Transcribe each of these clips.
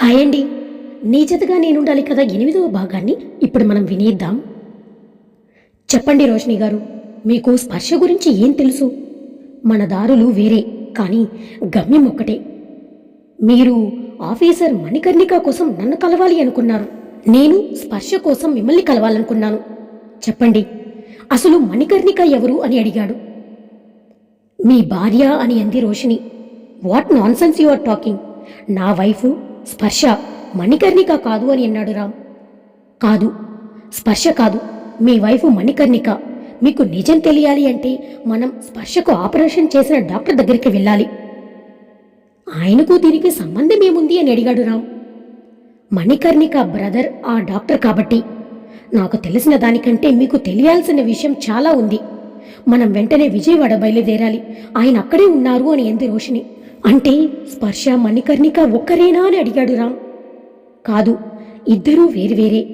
Hi అండి నీ జతగా నేనుండాలి కదా ఎనిమిదవ భాగాన్ని? ఇప్పుడు మనం వినేద్దాం. చెప్పండి రోషిని గారు మీకు స్పర్శ గురించి ఏం తెలుసు? మన దారులు వేరే కానీ గమ్యం ఒక్కటే. మీరు ఆఫీసర్ మణికర్ణిక కోసం నన్ను కలవాలి అనుకున్నారు. నేను స్పర్శ కోసం మిమ్మల్ని కలవాలనుకున్నాను. చెప్పండి అసలు మణికర్ణిక ఎవరు అని అడిగాడు. మీ భార్య అని అంది Roshini what nonsense you are talking? నా వైఫు స్పర్శ మణికర్ణిక కాదు అని అన్నాడు రామ్. కాదు స్పర్శ కాదు. మీ వైఫ్ మణికర్ణిక. మీకు నిజం తెలియాలి అంటే మనం స్పర్శకు ఆపరేషన్ చేసిన డాక్టర్ దగ్గరికి వెళ్ళాలి. ఆయనకు దీనికి సంబంధం ఏముంది అని అడిగాడు రామ్. మణికర్ణిక బ్రదర్ ఆ డాక్టర్ కాబట్టి. నాకు తెలిసిన దానికంటే మీకు తెలియాల్సిన విషయం చాలా ఉంది. మనం వెంటనే విజయవాడ బయలుదేరాలి. ఆయన అక్కడే ఉన్నారు అని ఎంది రోషిని అంటే స్పర్శ మణికర్ణిక ఒక్కరేనా అని అడిగాడు రామ్. కాదు ఇద్దరూ వేరువేరే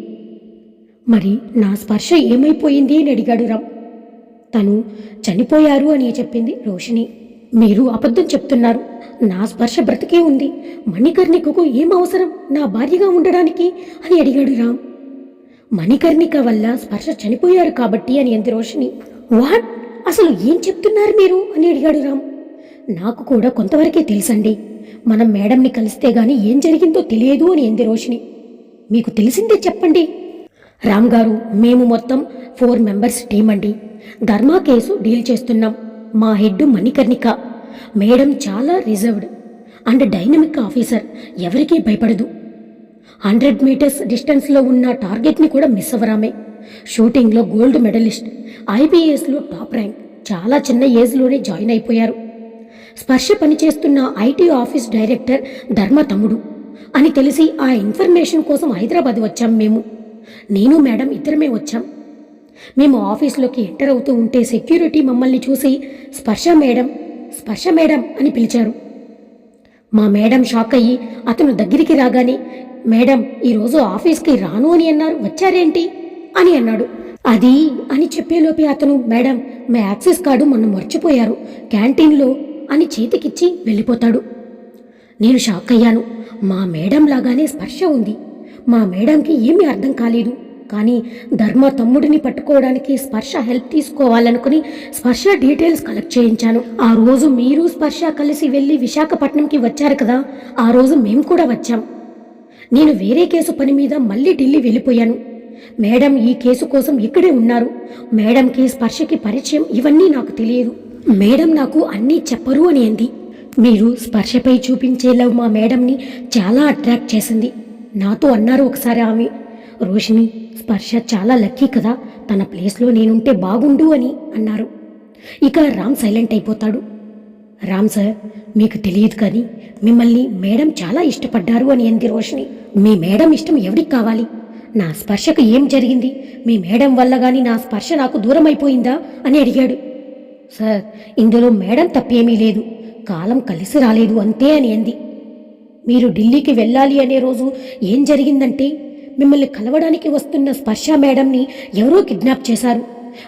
మరి నా స్పర్శ ఏమైపోయింది అని అడిగాడు రామ్. తను చనిపోయారు అని చెప్పింది రోషిణి. మీరు అబద్ధం చెప్తున్నారు. నా స్పర్శ బ్రతికే ఉంది. మణికర్ణికకు ఏం అవసరం? నా భార్యగా ఉండడానికి అని అడిగాడు రామ్. మణికర్ణిక వల్ల స్పర్శ చనిపోయారు కాబట్టి అని అంది రోషిని వాట్? అసలు ఏం చెప్తున్నారు మీరు? అని అడిగాడు రామ్. నాకు కూడా కొంతవరకే తెలుసండి. మనం మేడంని కలిస్తే గాని ఏం జరిగిందో తెలియదు అని అంది రోషిని మీకు తెలిసిందే చెప్పండి. రామ్ గారు మేము మొత్తం ఫోర్ మెంబర్స్ టీం అండి. ధర్మా కేసు డీల్ చేస్తున్నాం. మా హెడ్ మణికర్ణిక. మేడం చాలా రిజర్వ్డ్. అండ్ డైనమిక్ ఆఫీసర్ ఎవరికీ భయపడదు. హండ్రెడ్ మీటర్స్ డిస్టెన్స్లో ఉన్న టార్గెట్ని కూడా మిస్ అవ్వరామే. షూటింగ్లో గోల్డ్ మెడలిస్ట్ ఐబీఎస్లో టాప్ ర్యాంక్ చాలా చిన్న ఏజ్లోనే జాయిన్ అయిపోయారు. స్పర్శ పనిచేస్తున్న ఐటీ ఆఫీస్ డైరెక్టర్ ధర్మ తమ్ముడు. అని తెలిసి ఆ ఇన్ఫర్మేషన్ కోసం హైదరాబాద్ వచ్చాం మేము. నేను మేడం ఇద్దరమే వచ్చాం. మేము ఆఫీస్లోకి ఎంటర్ అవుతూ ఉంటే సెక్యూరిటీ మమ్మల్ని చూసి స్పర్శ మేడం స్పర్శ మేడం అని పిలిచారు. మా మేడం షాక్ అయ్యి అతను దగ్గరికి రాగానే మేడం ఈరోజు ఆఫీస్కి రాను అని అన్నారు. వచ్చారేంటి? అని అన్నాడు. అది అని చెప్పేలోపే అతను మేడం మా యాక్సెస్ కార్డు మొన్న మర్చిపోయారు. క్యాంటీన్లో అని చేతికిచ్చి వెళ్ళిపోతాడు. నేను షాక్ అయ్యాను. మా మేడం లాగానే స్పర్శ ఉంది. మా మేడంకి ఏమీ అర్థం కాలేదు. కానీ ధర్మ తమ్ముడిని పట్టుకోవడానికి స్పర్శ హెల్ప్ తీసుకోవాలనుకుని స్పర్శ డీటెయిల్స్ కలెక్ట్ చేయించాను. ఆ రోజు మీరు స్పర్శ కలిసి వెళ్ళి విశాఖపట్నంకి వచ్చారు కదా ఆ రోజు మేము కూడా వచ్చాం. నేను వేరే కేసు పని మీద మళ్ళీ ఢిల్లీ వెళ్ళిపోయాను. మేడం ఈ కేసు కోసం ఇక్కడే ఉన్నారు. మేడంకి స్పర్శకి పరిచయం ఇవన్నీ నాకు తెలియదు. మేడం నాకు అన్నీ చెప్పరు అని అంది. మీరు స్పర్శపై చూపించే లవ్ మా మేడంని చాలా అట్రాక్ట్ చేసింది. నాతో అన్నారు ఒకసారి ఆమె. రోషిని స్పర్శ చాలా లక్కీ కదా తన ప్లేస్లో నేనుంటే బాగుండు అని అన్నారు. ఇక రామ్ సైలెంట్ అయిపోతాడు. రామ్ సార్ మీకు తెలియదు కానీ మిమ్మల్ని మేడం చాలా ఇష్టపడ్డారు అని అంది రోషిని మీ మేడం ఇష్టం ఎవరికి కావాలి? నా స్పర్శకు ఏం జరిగింది? మీ మేడం వల్ల కానీ నా స్పర్శ నాకు దూరం అయిపోయిందా అని అడిగాడు. సార్ ఇందులో మేడం తప్పేమీ లేదు. కాలం కలిసి రాలేదు అంతే అని అంది. మీరు ఢిల్లీకి వెళ్ళాలి అనే రోజు ఏం జరిగిందంటే మిమ్మల్ని కలవడానికి వస్తున్న స్పర్శ మేడంని ఎవరో కిడ్నాప్ చేశారు.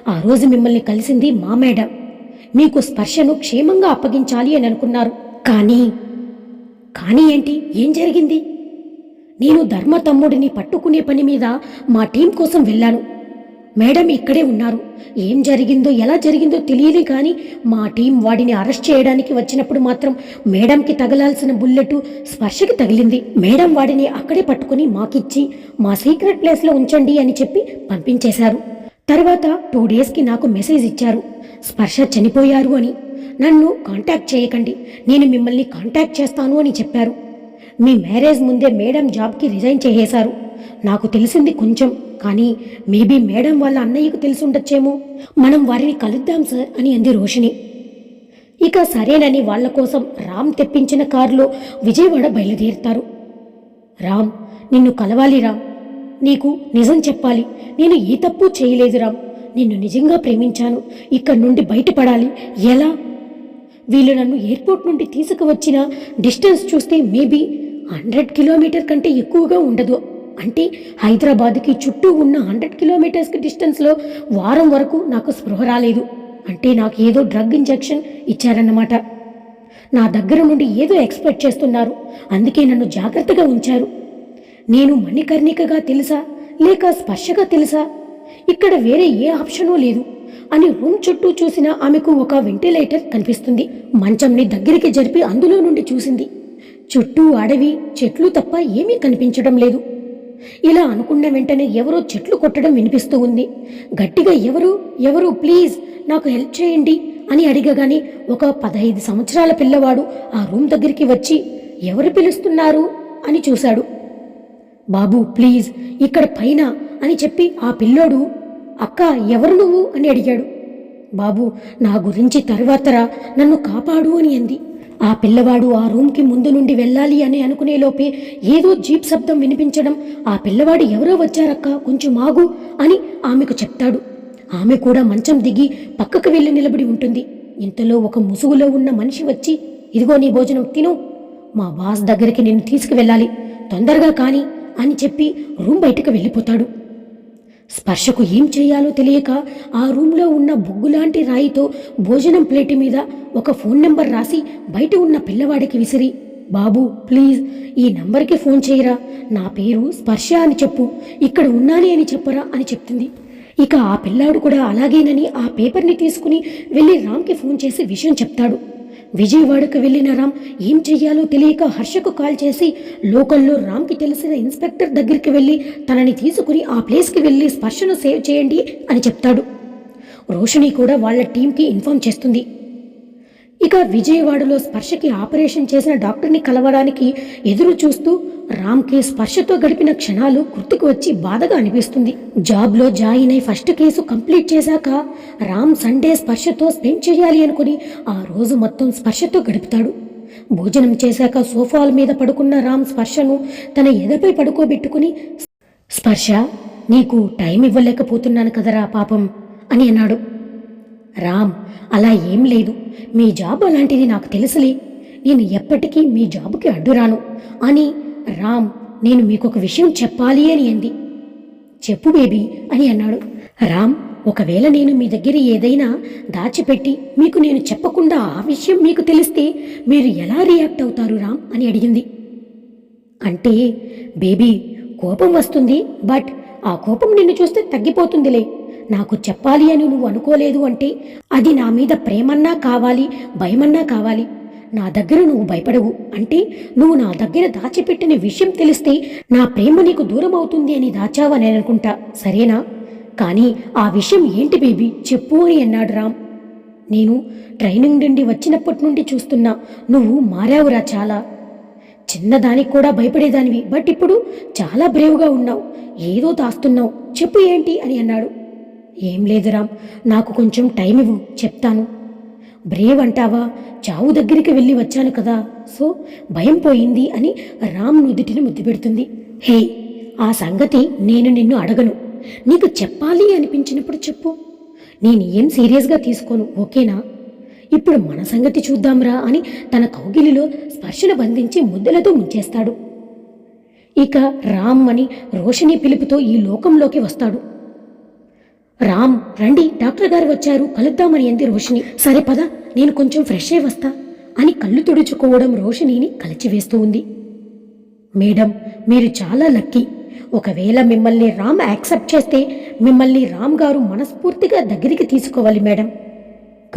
ఆ రోజు మిమ్మల్ని కలిసింది మా మేడం. మీకు స్పర్శను క్షేమంగా అప్పగించాలి అని అనుకున్నారు. కానీ కానీ ఏంటి? ఏం జరిగింది? నేను ధర్మ తమ్ముడిని పట్టుకునే పని మీద మా టీం కోసం వెళ్ళాను. మేడం ఇక్కడే ఉన్నారు. ఏం జరిగిందో ఎలా జరిగిందో తెలియదు కానీ మా టీం వాడిని అరెస్ట్ చేయడానికి వచ్చినప్పుడు మాత్రం మేడంకి తగలాల్సిన బుల్లెట్ స్పర్శకి తగిలింది. మేడం వాడిని అక్కడే పట్టుకుని మాకిచ్చి మా సీక్రెట్ ప్లేస్లో ఉంచండి అని చెప్పి పంపించేశారు. తర్వాత టూ డేస్కి నాకు మెసేజ్ ఇచ్చారు. స్పర్శ చనిపోయారు అని. నన్ను కాంటాక్ట్ చేయకండి. నేను మిమ్మల్ని కాంటాక్ట్ చేస్తాను అని చెప్పారు. మీ మ్యారేజ్ ముందే మేడం జాబ్కి రిజైన్ చేసేశారు. నాకు తెలిసింది కొంచెం కానీ మేబీ మేడం వాళ్ళ అన్నయ్యకు తెలిసి ఉండొచ్చేమో మనం వారిని కలుద్దాం సార్ అని అంది రోషిని ఇక సరేనని వాళ్ళ కోసం రామ్ తెప్పించిన కారులో విజయవాడ బయలుదేరుతారు. రామ్ నిన్ను కలవాలి రామ్. నీకు నిజం చెప్పాలి. నేను ఏ తప్పు చేయలేదు రామ్. నిన్ను నిజంగా ప్రేమించాను. ఇక్కడ నుండి బయటపడాలి. ఎలా? వీళ్ళు నన్ను ఎయిర్పోర్ట్ నుండి తీసుకువచ్చిన డిస్టెన్స్ చూస్తే మేబీ హండ్రెడ్ కిలోమీటర్ కంటే ఎక్కువగా ఉండదు. అంటే హైదరాబాద్కి చుట్టూ ఉన్న హండ్రెడ్ కిలోమీటర్స్కి డిస్టెన్స్లో వారం వరకు నాకు స్పృహ రాలేదు. అంటే నాకు ఏదో డ్రగ్ ఇంజెక్షన్ ఇచ్చారన్నమాట. నా దగ్గర నుండి ఏదో ఎక్స్పెక్ట్ చేస్తున్నారు. అందుకే నన్ను జాగ్రత్తగా ఉంచారు. నేను మణికర్ణికగా తెలుసా? లేక స్పర్శగా తెలుసా? ఇక్కడ వేరే ఏ ఆప్షను లేదు. అని రూమ్ చుట్టూ చూసిన ఆమెకు ఒక వెంటిలేటర్ కనిపిస్తుంది. మంచంని దగ్గరికి జరిపి అందులో నుండి చూసింది. చుట్టూ అడవి చెట్లు తప్ప ఏమీ కనిపించడం లేదు. ఇలా అనుకున్న వెంటనే ఎవరో చెట్లు కొట్టడం వినిపిస్తూ ఉంది. గట్టిగా ఎవరు? ఎవరు? ప్లీజ్ నాకు హెల్ప్ చేయండి అని అడిగగానే ఒక పదహైదు సంవత్సరాల పిల్లవాడు ఆ రూమ్ దగ్గరికి వచ్చి ఎవరు పిలుస్తున్నారు? అని చూశాడు. బాబు ప్లీజ్ ఇక్కడ పైన అని చెప్పి ఆ పిల్లోడు అక్క ఎవరు నువ్వు? అని అడిగాడు. బాబు నా గురించి తర్వాతరా నన్ను కాపాడు అని అంది. ఆ పిల్లవాడు ఆ రూమ్కి ముందు నుండి వెళ్ళాలి అని అనుకునే లోపే ఏదో జీప్ శబ్దం వినిపించడం ఆ పిల్లవాడు ఎవరో వచ్చారక్క? కొంచెం ఆగు అని ఆమెకు చెప్తాడు. ఆమె కూడా మంచం దిగి పక్కకు వెళ్ళి నిలబడి ఉంటుంది. ఇంతలో ఒక ముసుగులో ఉన్న మనిషి వచ్చి ఇదిగో నీ భోజనం తిను. మా బాస్ దగ్గరికి నిన్ను తీసుకువెళ్ళాలి. తొందరగా కాని అని చెప్పి రూమ్ బయటకు వెళ్ళిపోతాడు. స్పర్శకు ఏం చేయాలో తెలియక ఆ రూమ్లో ఉన్న బొగ్గులాంటి రాయితో భోజనం ప్లేట్ మీద ఒక ఫోన్ నెంబర్ రాసి బయట ఉన్న పిల్లవాడికి విసిరి బాబు ప్లీజ్ ఈ నంబర్కి ఫోన్ చేయరా నా పేరు స్పర్శ అని చెప్పు ఇక్కడ ఉన్నానే అని చెప్పరా అని చెప్తుంది. ఇక ఆ పిల్లాడు కూడా అలాగేనని ఆ పేపర్ని తీసుకుని వెళ్ళి రామ్కి ఫోన్ చేసి విషయం చెప్తాడు. విజయవాడకు వెళ్ళిన రామ్ ఏం చెయ్యాలో తెలియక హర్షకు కాల్ చేసి లోకల్లో రామ్కి తెలిసిన ఇన్స్పెక్టర్ దగ్గరికి వెళ్ళి తనని తీసుకుని ఆ ప్లేస్కి వెళ్ళి స్పర్శను సేవ్ చేయండి అని చెప్తాడు. రోషిణి కూడా వాళ్ళ టీంకి ఇన్ఫార్మ్ చేస్తుంది. ఇక విజయవాడలో స్పర్శకి ఆపరేషన్ చేసిన డాక్టర్ని కలవడానికి ఎదురు చూస్తూ రామ్కి స్పర్శతో గడిపిన క్షణాలు గుర్తుకు వచ్చి బాధగా అనిపిస్తుంది. జాబ్లో జాయిన్ అయి ఫస్ట్ కేసు కంప్లీట్ చేశాక రామ్ సండే స్పర్శతో స్పెండ్ చేయాలి అనుకుని ఆ రోజు మొత్తం స్పర్శతో గడుపుతాడు. భోజనం చేశాక సోఫాల మీద పడుకున్న రామ్ స్పర్శను తన ఎదపై పడుకోబెట్టుకుని స్పర్శ నీకు టైం ఇవ్వలేకపోతున్నాను కదరా పాపం అని అన్నాడు. రామ్ అలా ఏం లేదు. మీ జాబ్ అలాంటిది నాకు తెలుసులే. నేను ఎప్పటికీ మీ జాబుకి అడ్డురాను. అని రామ్ నేను మీకు ఒక విషయం చెప్పాలి అని అంది. చెప్పు బేబీ అని అన్నాడు. రామ్ ఒకవేళ నేను మీ దగ్గర ఏదైనా దాచిపెట్టి మీకు నేను చెప్పకుండా ఆ విషయం మీకు తెలిస్తే మీరు ఎలా రియాక్ట్ అవుతారు రామ్ అని అడిగింది. అంటే బేబీ కోపం వస్తుంది బట్ ఆ కోపం నిన్ను చూస్తే తగ్గిపోతుందిలే. నాకు చెప్పాలి అని నువ్వు అనుకోలేదు అంటే అది నా మీద ప్రేమన్నా కావాలి భయమన్నా కావాలి. నా దగ్గర నువ్వు భయపడవు. అంటే నువ్వు నా దగ్గర దాచిపెట్టిన విషయం తెలిస్తే నా ప్రేమ నీకు దూరం అవుతుంది అని దాచావని అనుకుంటా. సరేనా? కానీ ఆ విషయం ఏంటి బేబీ? చెప్పు అని అన్నాడు రామ్. నేను ట్రైనింగ్ నుండి వచ్చినప్పటి నుండి చూస్తున్నా. నువ్వు మారావురా చాలా. చిన్నదానికి కూడా భయపడేదానివి. బట్ ఇప్పుడు చాలా బ్రేవ్గా ఉన్నావు. ఏదో దాస్తున్నావు. చెప్పు ఏంటి అని అన్నాడు. ఏం లేదురా నాకు కొంచెం టైం ఇవ్వు చెప్తాను. బ్రేవ్ అంటావా? చావు దగ్గరికి వెళ్ళి వచ్చాను కదా సో భయం పోయింది అని రామ్ నుదుటిని ముద్దు పెడుతుంది. హే ఆ సంగతి నేను నిన్ను అడగను. నీకు చెప్పాలి అనిపించినప్పుడు చెప్పు. నేను ఏం సీరియస్గా తీసుకోను ఓకేనా? ఇప్పుడు మన సంగతి చూద్దాంరా అని తన కౌగిలిలో స్పర్శను బంధించి ముద్దలతో ముంచేస్తాడు. ఇక రామ్ అని రోషిణి పిలుపుతో ఈ లోకంలోకి వస్తాడు. రామ్ రండి డాక్టర్ గారు వచ్చారు కలుద్దామని అంది రోషిని సరే పద నేను కొంచెం ఫ్రెష్ అయి వస్తా అని కళ్ళు తుడుచుకోవడం రోషిణిని కలిచివేస్తూ ఉంది. మేడం మీరు చాలా లక్కీ. ఒకవేళ మిమ్మల్ని రామ్ యాక్సెప్ట్ చేస్తే మిమ్మల్ని రామ్ గారు మనస్ఫూర్తిగా దగ్గరికి తీసుకోవాలి మేడం.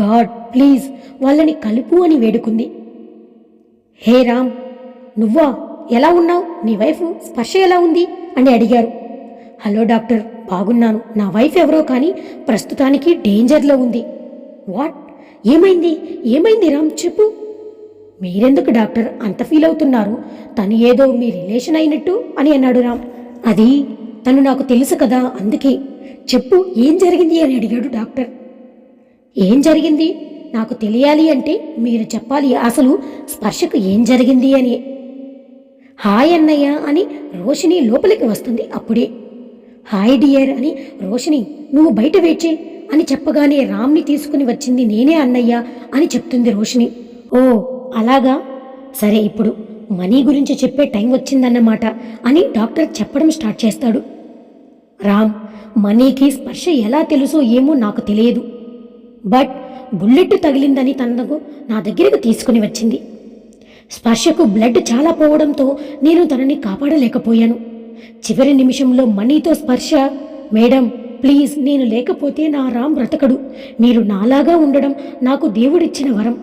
గాడ్ ప్లీజ్ వాళ్ళని కలుపు అని వేడుకుంది. హే రామ్ నువ్వా? ఎలా ఉన్నావు? నీ వైఫ్ స్పర్శ ఎలా ఉంది? అని అడిగారు. Hello doctor. బాగున్నాను. నా వైఫ్ ఎవరో కానీ ప్రస్తుతానికి డేంజర్లో ఉంది. వాట్ ఏమైంది? ఏమైంది రామ్? చెప్పు. మీరెందుకు డాక్టర్ అంత ఫీల్ అవుతున్నారు? తను ఏదో మీ రిలేషన్ అయినట్టు అని అన్నాడు రామ్. అది తను నాకు తెలుసు కదా అందుకే. చెప్పు ఏం జరిగింది అని అడిగాడు డాక్టర్. ఏం జరిగింది? నాకు తెలియాలి అంటే మీరు చెప్పాలి. అసలు స్పర్శకు ఏం జరిగింది అని. హాయ్ అన్నయ్య అని రోషిని లోపలికి వస్తుంది అప్పుడే. హాయ్ డియర్ అని రోషిని నువ్వు బయట వెయిట్ చేయి అని చెప్పగానే రామ్ని తీసుకుని వచ్చింది నేనే అన్నయ్య అని చెప్తుంది రోషిని ఓ అలాగా? సరే ఇప్పుడు మనీ గురించి చెప్పే టైం వచ్చిందన్నమాట అని డాక్టర్ చెప్పడం స్టార్ట్ చేస్తాడు. రామ్ మనీకి స్పర్శ ఎలా తెలుసో ఏమో నాకు తెలియదు. బట్ బుల్లెట్ తగిలిందని తనకు నా దగ్గరకు తీసుకుని వచ్చింది. స్పర్శకు బ్లడ్ చాలా పోవడంతో నేను తనని కాపాడలేకపోయాను. చివరి నిమిషంలో మనీతో స్పర్శ. మేడం ప్లీజ్ నేను లేకపోతే నా రామ్ బ్రతకడు. మీరు నాలాగా ఉండడం నాకు దేవుడిచ్చిన వరం.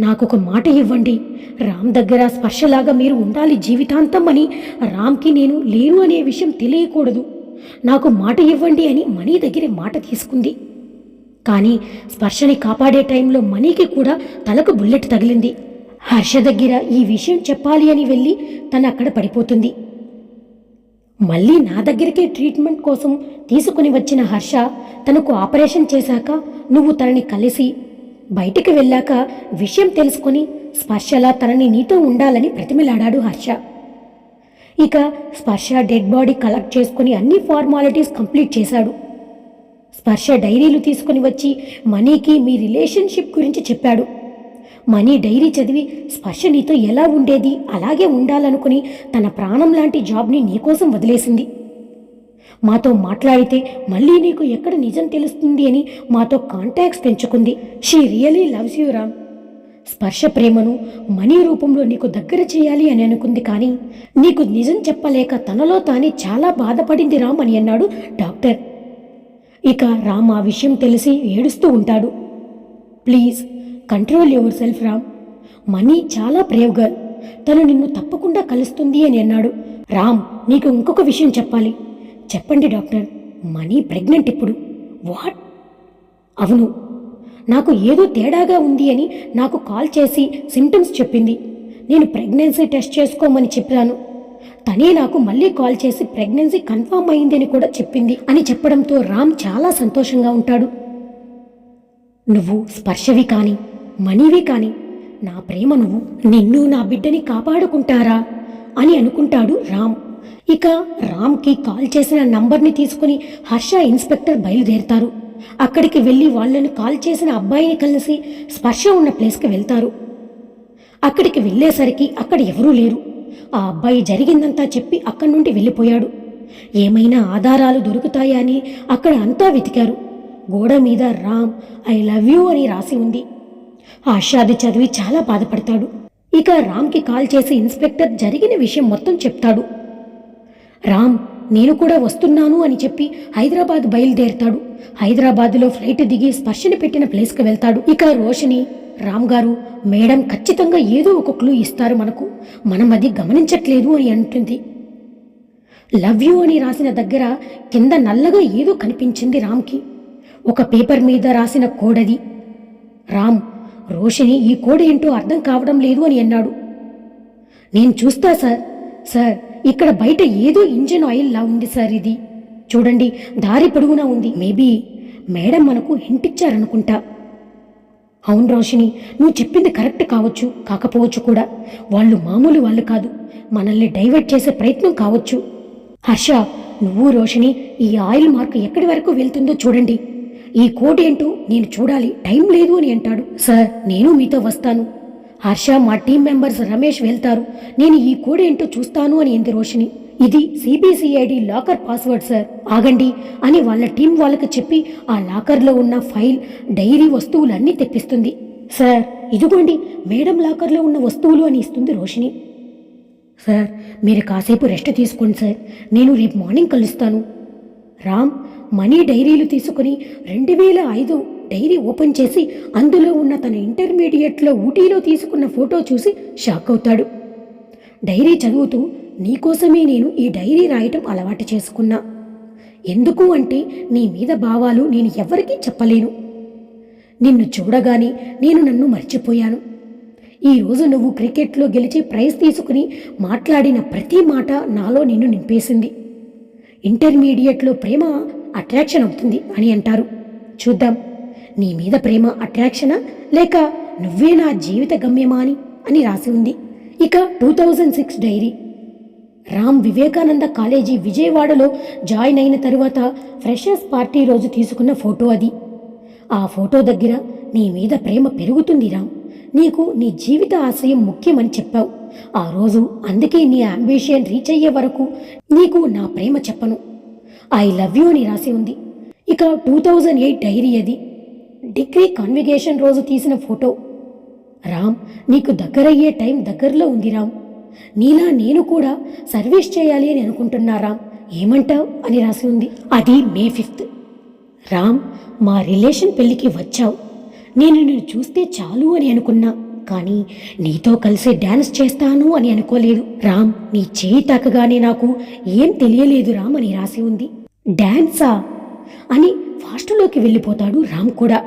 నాకు ఒక మాట ఇవ్వండి. రామ్ దగ్గర స్పర్శలాగా మీరు ఉండాలి జీవితాంతం అని రామ్కి నేను లేను అనే విషయం తెలియకూడదు. నాకు మాట ఇవ్వండి అని మనీ దగ్గర మాట తీసుకుంది. కానీ స్పర్శని కాపాడే టైంలో మనీకి కూడా తలకు బుల్లెట్ తగిలింది. హర్ష దగ్గర ఈ విషయం చెప్పాలి అని వెళ్ళి తను అక్కడ పడిపోతుంది. మళ్ళీ నా దగ్గరికే ట్రీట్మెంట్ కోసం తీసుకుని వచ్చిన హర్ష తనకు ఆపరేషన్ చేశాక నువ్వు తనని కలిసి బయటికి వెళ్ళాక విషయం తెలుసుకొని స్పర్శలా తనని నీతో ఉండాలని ప్రతిమలాడాడు హర్ష. ఇక స్పర్శ డెడ్ బాడీ కలెక్ట్ చేసుకుని అన్ని ఫార్మాలిటీస్ కంప్లీట్ చేశాడు. స్పర్శ డైరీలు తీసుకుని వచ్చి మనీకి మీ రిలేషన్షిప్ గురించి చెప్పాడు. మనీ డైరీ చదివి స్పర్శ నీతో ఎలా ఉండేది? అలాగే ఉండాలనుకుని తన ప్రాణం లాంటి జాబ్ని నీకోసం వదిలేసింది. మాతో మాట్లాడితే మళ్ళీ నీకు ఎక్కడ నిజం తెలుస్తుంది అని మాతో contacts పెంచుకుంది she really loves you Ram. Sparsha ప్రేమను మనీ రూపంలో నీకు దగ్గర చేయాలి అని అనుకుంది కానీ నీకు నిజం చెప్పలేక తనలో తానే చాలా బాధపడింది రామ్ అని అన్నాడు డాక్టర్. ఇక రామ్ ఆ విషయం తెలిసి ఏడుస్తూ ఉంటాడు. Please control yourself Ram. Mani చాలా బ్రేవ్ గర్ల్ తను నిన్ను తప్పకుండా కలుస్తుంది అని అన్నాడు. రామ్ నీకు ఇంకొక విషయం చెప్పాలి. చెప్పండి డాక్టర్ మనీ ప్రెగ్నెంట్ ఇప్పుడు. వాట్ అవును. నాకు ఏదో తేడాగా ఉంది అని నాకు కాల్ చేసి సిమ్టమ్స్ చెప్పింది. నేను ప్రెగ్నెన్సీ టెస్ట్ చేసుకోమని చెప్పాను. తనే నాకు మళ్ళీ కాల్ చేసి ప్రెగ్నెన్సీ కన్ఫర్మ్ అయింది అని కూడా చెప్పింది అని చెప్పడంతో రామ్ చాలా సంతోషంగా ఉంటాడు. నువ్వు స్పర్శవి కానీ మనీవే కాని నా ప్రేమను నిన్ను నా బిడ్డని కాపాడుకుంటారా అని అనుకుంటాడు రామ్. ఇక రామ్కి కాల్ చేసిన నంబర్ని తీసుకుని హర్ష ఇన్స్పెక్టర్ బయలుదేరుతారు. అక్కడికి వెళ్ళి వాళ్ళని కాల్ చేసిన అబ్బాయిని కలిసి స్పర్శ ఉన్న ప్లేస్కి వెళ్తారు. అక్కడికి వెళ్ళేసరికి అక్కడ ఎవరూ లేరు. ఆ అబ్బాయి జరిగిందంతా చెప్పి అక్కడి నుండి వెళ్ళిపోయాడు. ఏమైనా ఆధారాలు దొరుకుతాయా అని అక్కడ అంతా వెతికారు. గోడ మీద రామ్ ఐ లవ్ యూ అని రాసి ఉంది. ఆషాది చదివి చాలా బాధపడతాడు. ఇక రామ్కి కాల్ చేసి ఇన్స్పెక్టర్ జరిగిన విషయం మొత్తం చెప్తాడు. రామ్ నేను కూడా వస్తున్నాను అని చెప్పి హైదరాబాద్ బయలుదేరుతాడు. హైదరాబాద్లో ఫ్లైట్ దిగి స్పర్శని పెట్టిన ప్లేస్కి వెళ్తాడు. ఇక రోషిని రామ్ గారు మేడం ఖచ్చితంగా ఏదో ఒక క్లూ ఇస్తారు మనకు. మనం అది గమనించట్లేదు అని అంటుంది. లవ్ యూ అని రాసిన దగ్గర కింద నల్లగా ఏదో కనిపించింది రామ్కి. ఒక పేపర్ మీద రాసిన కోడది రామ్ రోషిని ఈ కోడ్ ఏంటో అర్థం కావడం లేదు అని అన్నాడు. నేను చూస్తా సార్. సార్ ఇక్కడ బయట ఏదో ఇంజన్ ఆయిల్ లా ఉంది సార్ ఇది. చూడండి దారి పొడుగునా ఉంది. మేబీ మేడం మనకు ఇంటిచ్చారనుకుంటా అవును రోషిని నువ్వు చెప్పింది కరెక్ట్ కావచ్చు కాకపోవచ్చు కూడా. వాళ్ళు మామూలు వాళ్ళు కాదు. మనల్ని డైవర్ట్ చేసే ప్రయత్నం కావచ్చు. హర్ష నువ్వు రోషిని ఈ ఆయిల్ మార్క్ ఎక్కడి వరకు వెళ్తుందో చూడండి. ఈ కోడ్ ఏంటో నేను చూడాలి టైం లేదు అని అంటాడు. సార్ నేను మీతో వస్తాను. హర్ష మా టీం మెంబర్స్ రమేష్ వెళ్తారు. నేను ఈ కోడ్ ఏంటో చూస్తాను అని ఎంది రోషిని ఇది సిబిసిఐడి లాకర్ పాస్వర్డ్ సార్. ఆగండి అని వాళ్ళ టీం వాళ్ళకి చెప్పి ఆ లాకర్లో ఉన్న ఫైల్ డైరీ వస్తువులన్నీ తెప్పిస్తుంది. సార్ ఇదిగోండి మేడం లాకర్లో ఉన్న వస్తువులు అని ఇస్తుంది రోషిని సార్ మీరు కాసేపు రెస్ట్ తీసుకోండి సార్. నేను రేపు మార్నింగ్ కలుస్తాను. రామ్ మనీ డైరీలు తీసుకుని రెండు వేల ఐదు డైరీ ఓపెన్ చేసి అందులో ఉన్న తన ఇంటర్మీడియట్లో ఊటీలో తీసుకున్న ఫోటో చూసి షాక్ అవుతాడు. డైరీ చదువుతూ నీకోసమే నేను ఈ డైరీ రాయటం అలవాటు చేసుకున్నా. ఎందుకు అంటే నీ మీద భావాలు నేను ఎవరికీ చెప్పలేను. నిన్ను చూడగానే నేను నన్ను మర్చిపోయాను. ఈరోజు నువ్వు క్రికెట్లో గెలిచి ప్రైజ్ తీసుకుని మాట్లాడిన ప్రతి మాట నాలో నిన్ను నింపేసింది. ఇంటర్మీడియట్లో ప్రేమ అట్రాక్షన్ అవుతుంది అని అంటారు. చూద్దాం. నీ మీద ప్రేమ అట్రాక్షనా? లేక నువ్వే నా జీవిత గమ్యమా అని? అని రాసి ఉంది. ఇక two thousand six diary. Ram Vivekananda college విజయవాడలో జాయిన్ అయిన తరువాత ఫ్రెషర్స్ పార్టీ రోజు తీసుకున్న ఫోటో అది. ఆ ఫోటో దగ్గర నీ మీద ప్రేమ పెరుగుతుంది రామ్. నీకు నీ జీవిత ఆశ్రయం ముఖ్యమని చెప్పావు. ఆ రోజు అందుకే నీ అంబిషన్ రీచ్ అయ్యే వరకు నీకు నా ప్రేమ చెప్పను. ఐ లవ్ యూ అని రాసి ఉంది. ఇక టూ థౌజండ్ ఎయిట్ డైరీ అది డిగ్రీ కాన్విగేషన్ రోజు తీసిన ఫోటో. రామ్ నీకు దగ్గరయ్యే టైం దగ్గరలో ఉంది రామ్. నీలా నేను కూడా సర్వీస్ చేయాలి అని అనుకుంటున్నా రామ్. ఏమంటావ్? అని రాసి ఉంది. అది మే ఫిఫ్త్. రామ్ మా రిలేషన్ పెళ్ళికి వచ్చావు. నేను నిన్ను చూస్తే చాలు అని అనుకున్నా. కానీ నీతో కలిసి డ్యాన్స్ చేస్తాను అని అనుకోలేదు. రామ్ నీ చేయి తాకగానే నాకు ఏం తెలియలేదు రామ్ అని రాసి ఉంది. డ్యాన్సా అని ఫాస్ట్లోకి వెళ్ళిపోతాడు రామ్ కూడా.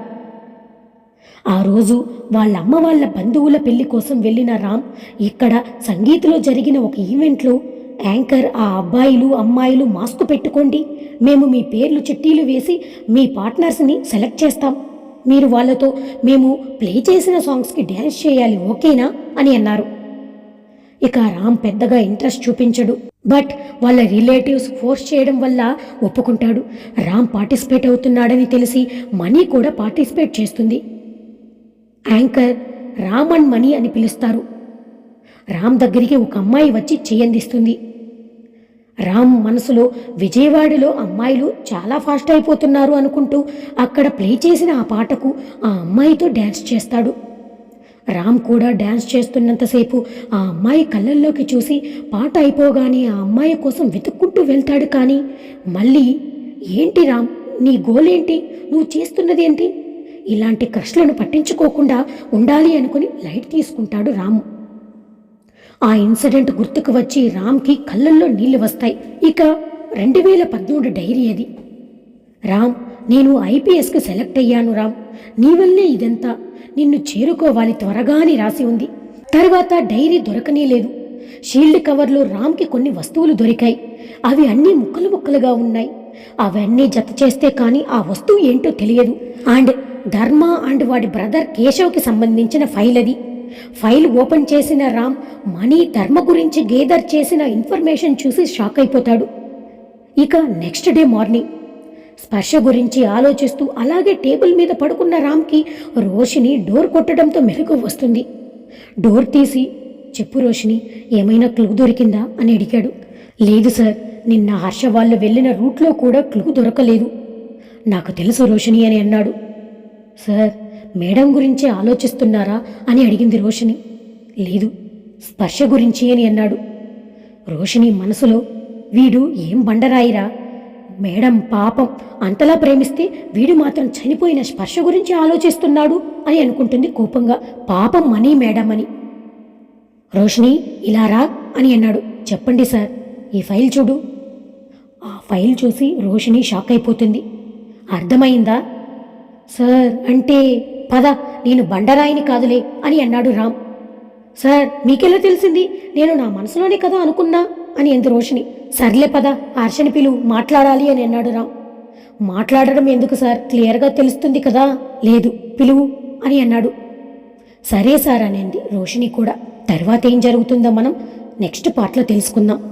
ఆ రోజు వాళ్ళ అమ్మ వాళ్ళ బంధువుల పెళ్ళి కోసం వెళ్ళిన రామ్ ఇక్కడ సంగీత్లో జరిగిన ఒక ఈవెంట్లో యాంకర్ ఆ అబ్బాయిలు అమ్మాయిలు మాస్క్ పెట్టుకోండి మేము మీ పేర్లు చిట్టీలు వేసి మీ పార్ట్నర్స్ని సెలెక్ట్ చేస్తాం. మీరు వాళ్ళతో మేము ప్లే చేసిన సాంగ్స్కి డ్యాన్స్ చేయాలి ఓకేనా? అని అన్నారు. ఇక రామ్ పెద్దగా ఇంట్రెస్ట్ చూపించడు. బట్ వాళ్ళ రిలేటివ్స్ ఫోర్స్ చేయడం వల్ల ఒప్పుకుంటాడు. రామ్ పార్టిసిపేట్ అవుతున్నాడని తెలిసి మనీ కూడా పార్టిసిపేట్ చేస్తుంది. యాంకర్ రామ్ అండ్ మనీ అని పిలుస్తారు. రామ్ దగ్గరికి ఒక అమ్మాయి వచ్చి చేయందిస్తుంది. రామ్ మనసులో విజయవాడలో అమ్మాయిలు చాలా ఫాస్ట్ అయిపోతున్నారు అనుకుంటూ అక్కడ ప్లే చేసిన ఆ పాటకు ఆ అమ్మాయితో డ్యాన్స్ చేస్తాడు. రామ్ కూడా డ్యాన్స్ చేస్తున్నంతసేపు ఆ అమ్మాయి కళ్ళల్లోకి చూసి పాట అయిపోగానే ఆ అమ్మాయి కోసం వెతుక్కుంటూ వెళ్తాడు కానీ మళ్ళీ ఏంటి రామ్ నీ గోల్ ఏంటి? నువ్వు చేస్తున్నది ఏంటి? ఇలాంటి క్రష్లను పట్టించుకోకుండా ఉండాలి అనుకుని లైట్ తీసుకుంటాడు రాము. ఆ ఇన్సిడెంట్ గుర్తుకు వచ్చి రామ్కి కళ్ళల్లో నీళ్ళు వస్తాయి. ఇక రెండు వేల పదమూడు డైరీ అది. రామ్ నేను ఐపీఎస్కి సెలెక్ట్ అయ్యాను రామ్. నీ వల్లే ఇదంతా. నిన్ను చేరుకోవాలి త్వరగా అని రాసి ఉంది. తర్వాత డైరీ దొరకనే లేదు. షీల్డ్ కవర్లో రామ్కి కొన్ని వస్తువులు దొరికాయి. అవి అన్నీ ముక్కలు ముక్కలుగా ఉన్నాయి. అవన్నీ జత చేస్తే కానీ ఆ వస్తువు ఏంటో తెలియదు. అండ్ ధర్మ అండ్ వాడి బ్రదర్ కేశవ్కి సంబంధించిన ఫైల్ అది. ఫైల్ ఓపెన్ చేసిన రామ్ మనీ ధర్మ గురించి గేదర్ చేసిన ఇన్ఫర్మేషన్ చూసి షాక్ అయిపోతాడు. ఇక నెక్స్ట్ డే మార్నింగ్. స్పర్శ గురించి ఆలోచిస్తూ అలాగే టేబుల్ మీద పడుకున్న రామ్కి రోషిని డోర్ కొట్టడంతో మెలకు వస్తుంది. డోర్ తీసి చెప్పు రోషిని ఏమైనా క్లూ దొరికిందా? అని అడిగాడు. లేదు సార్ నిన్న హర్ష వాళ్ళు వెళ్ళిన రూట్లో కూడా క్లూ దొరకలేదు. నాకు తెలుసు రోషిని అని అన్నాడు. సార్ మేడం గురించి ఆలోచిస్తున్నారా? అని అడిగింది రోషిని. లేదు స్పర్శ గురించి అని అన్నాడు. రోషిని మనసులో వీడు ఏం బండరాయిరా? మేడం పాపం. అంతలా ప్రేమిస్తే వీడు మాత్రం చనిపోయిన స్పర్శ గురించి ఆలోచిస్తున్నాడు అని అనుకుంటుంది కోపంగా. పాపం మనీ మేడం అని. రోషిణి ఇలా రా అని అన్నాడు. చెప్పండి సార్ ఈ ఫైల్ చూడు. ఆ ఫైల్ చూసి రోషిణి షాక్ అయిపోతుంది. అర్థమైందా? సార్ అంటే పద నేను బండరాయిని కాదులే అని అన్నాడు రామ్. సార్ మీకెలా తెలిసింది? నేను నా మనసులోనే కదా అనుకున్నా. అని ఎందు రోషిని సర్లే పద హర్షని పిలు మాట్లాడాలి అని అన్నాడు రామ్. మాట్లాడడం ఎందుకు సార్? క్లియర్గా తెలుస్తుంది కదా? లేదు పిలువు అని అన్నాడు. సరే సార్ అనింది రోషిని కూడా. తర్వాత ఏం జరుగుతుందో మనం నెక్స్ట్ పార్ట్లో తెలుసుకుందాం.